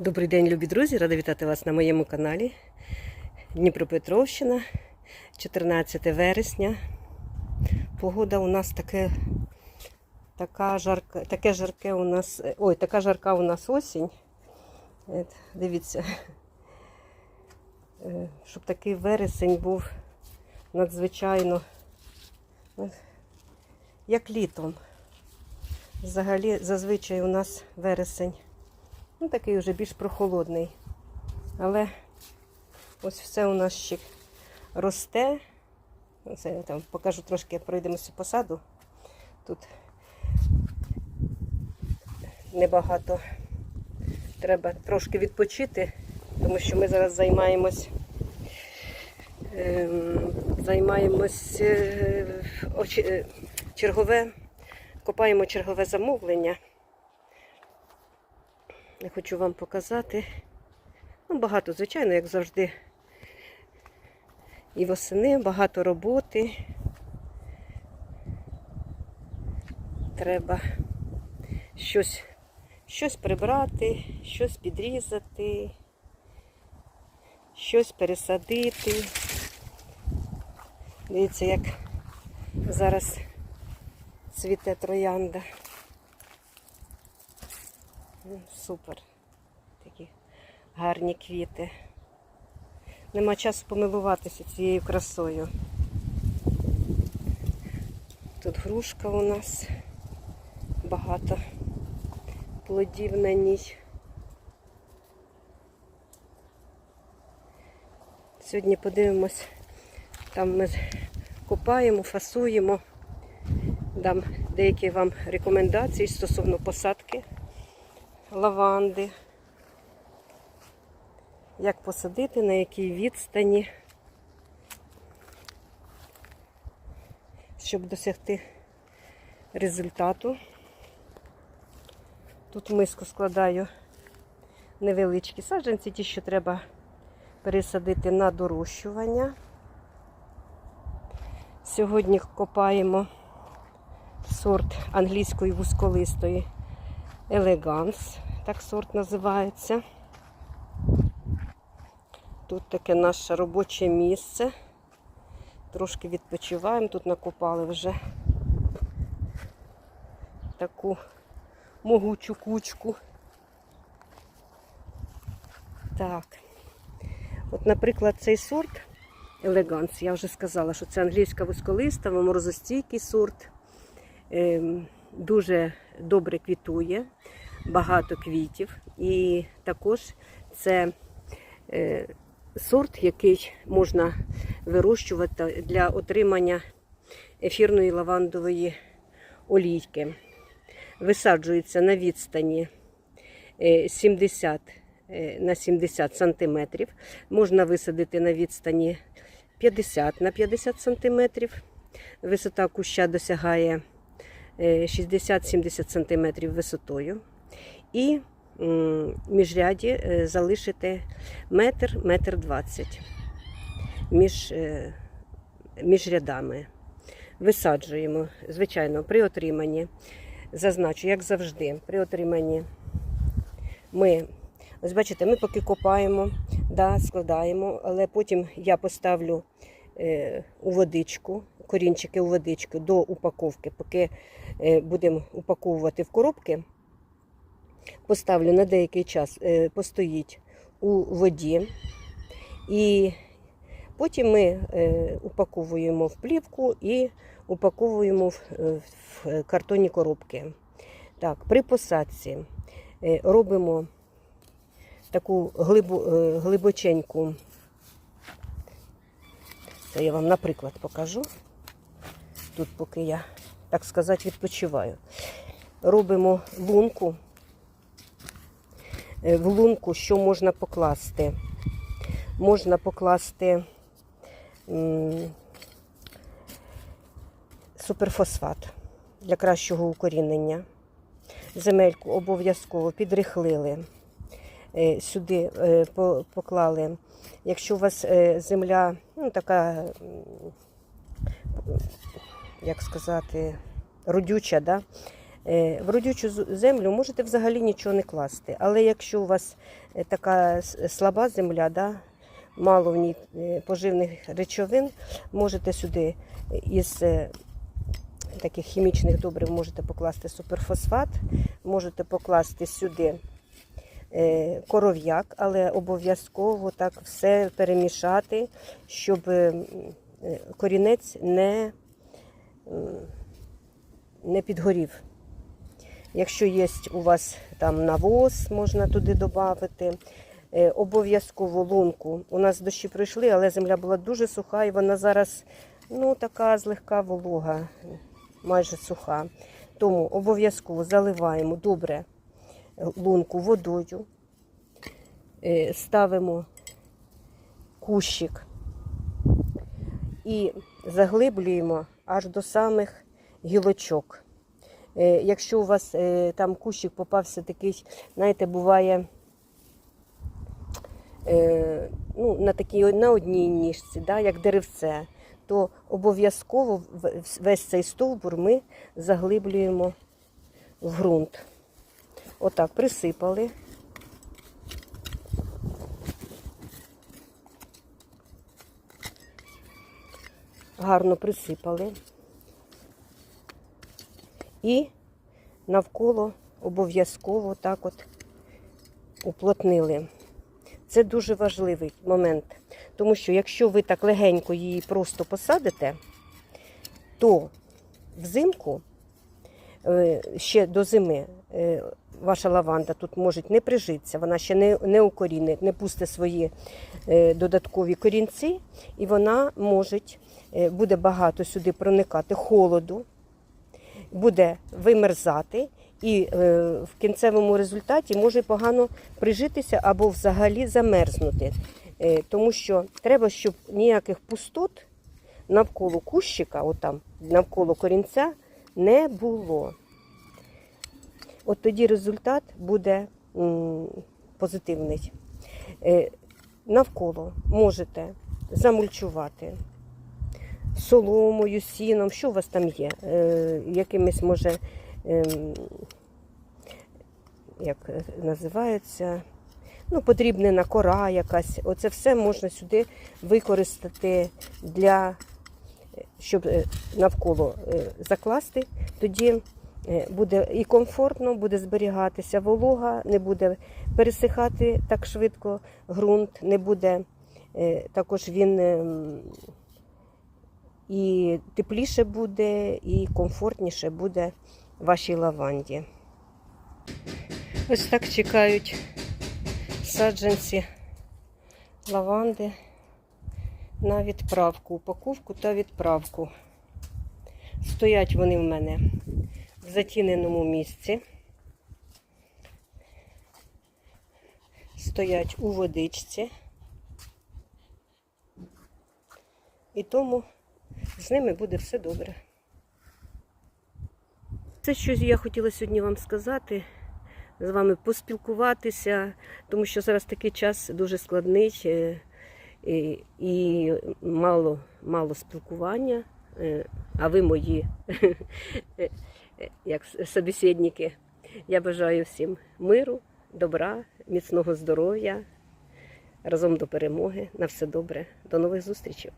Добрий день, любі друзі! Рада вітати вас на моєму каналі Дніпропетровщина, 14 вересня. Погода у нас таке, така жарка, таке жарке у нас. Ой, така жарка у нас осінь. От, Дивіться, Е, щоб такий вересень був надзвичайно як літом. Взагалі, зазвичай у нас вересень. Ну, такий вже більш прохолодний. Але ось все у нас ще росте. Це я там покажу трошки, пройдемося по саду. Тут небагато треба трошки відпочити, тому що ми зараз займаємось. ем, Займаємось е, е, чергове, копаємо чергове замовлення. Я хочу вам показати. Ну, багато, звичайно, як завжди. І восени, багато роботи. Треба щось, щось прибрати, щось підрізати, щось пересадити. Дивіться, як зараз цвіте троянда. Ну, Супер. Такі гарні квіти. Нема часу помилуватися цією красою. Тут грушка у нас багато плодів на ній. Сьогодні подивимось, там ми копаємо, фасуємо, дам деякі вам рекомендації стосовно посадки лаванди. Як посадити, на якій відстані, щоб досягти результату. Тут миску складаю невеличкі саджанці, ті, що треба пересадити на дорощування. Сьогодні копаємо сорт англійської вузьколистої Елеганс, так сорт називається. Тут таке наше робоче місце. Трошки відпочиваємо. Тут накопали вже таку могучу кучку. Так. От, наприклад, цей сорт Елеганс, я вже сказала, що це англійська вузьколиста, морозостійкий сорт. Ем, дуже добре квітує, багато квітів. І також це е, сорт, який можна вирощувати для отримання ефірної лавандової олійки. Висаджується на відстані е, 70 е, на 70 сантиметрів. Можна висадити на відстані 50 на 50 сантиметрів. Висота куща досягає е, 60-70 сантиметрів висотою. І міжряді е, залишити метр, метр двадцять між, е, між рядами. Висаджуємо, звичайно, при отриманні. Зазначу, як завжди, при отриманні ми, ось бачите, ми поки копаємо, да, складаємо, але потім я поставлю е, у водичку, корінчики у водичку до упаковки, поки е, будемо упаковувати в коробки, поставлю на деякий час, е, постоїть у воді. І потім ми е, упаковуємо в плівку і упаковуємо в, е, картонні коробки. Так, при посадці е, робимо таку е, глибоченьку. Це я вам, наприклад, покажу. Тут, поки я, так сказати, відпочиваю. Робимо лунку. Е, В лунку що можна покласти? Можна покласти суперфосфат для кращого укорінення. Земельку обов'язково підрихлили. Е, Сюди е, поклали. Якщо у вас земля ну, така, як сказати, родюча, да? Е, В родючу землю можете взагалі нічого не класти. Але якщо у вас е, така слаба земля, да, мало в ній е, поживних речовин, можете сюди із таких хімічних добрив можете покласти суперфосфат, можете покласти сюди коров'як, але обов'язково так все перемішати, щоб корінець не, не підгорів. Якщо є у вас там навоз, можна туди додати. Е, Обов'язково лунку. У нас дощі пройшли, але земля була дуже суха, і вона зараз ну, така злегка волога, майже суха. Тому обов'язково заливаємо добре лунку водою, е, ставимо кущик і заглиблюємо аж до самих гілочок. Е, Якщо у вас е, там кущик попався такий, знаєте, буває е, ну, на такій на одній ніжці, да, як деревце, то обов'язково весь цей стовбур ми заглиблюємо в ґрунт. Отак присипали. Гарно присипали. І навколо обов'язково так от уплотнили. Це дуже важливий момент, тому що якщо ви так легенько її просто посадите, то взимку е, ще до зими е, ваша лаванда тут може не прижитися, вона ще не, не укорінить, не пусте свої е, додаткові корінці, і вона може, е, буде багато сюди проникати холоду, буде вимерзати, і е, в кінцевому результаті може погано прижитися або взагалі замерзнути. Е, тому що треба, щоб ніяких пустот навколо кущика, отам, навколо корінця, не було. От тоді результат буде позитивний. Е, навколо можете замульчувати соломою, сіном, що у вас там є, е, якимись може, ем, як називається, ну, потрібна кора якась. Оце все можна сюди використати для, е, щоб навколо закласти. Тоді буде і комфортно, буде зберігатися волога, не буде пересихати так швидко ґрунт, не буде е, також він. ем, і тепліше буде, і комфортніше буде вашій лаванді. Ось так чекають саджанці лаванди на відправку, упаковку та відправку. Стоять вони в мене затіненому місці. Стоять у водичці. І тому з ними буде все добре. Це що я хотіла сьогодні вам сказати, з вами поспілкуватися, тому що зараз такий час дуже складний е, і, і мало, мало спілкування, е, а ви мої як собеседники. Я бажаю всім миру, добра, міцного здоров'я, разом до перемоги. На все добре. До нових зустрічей.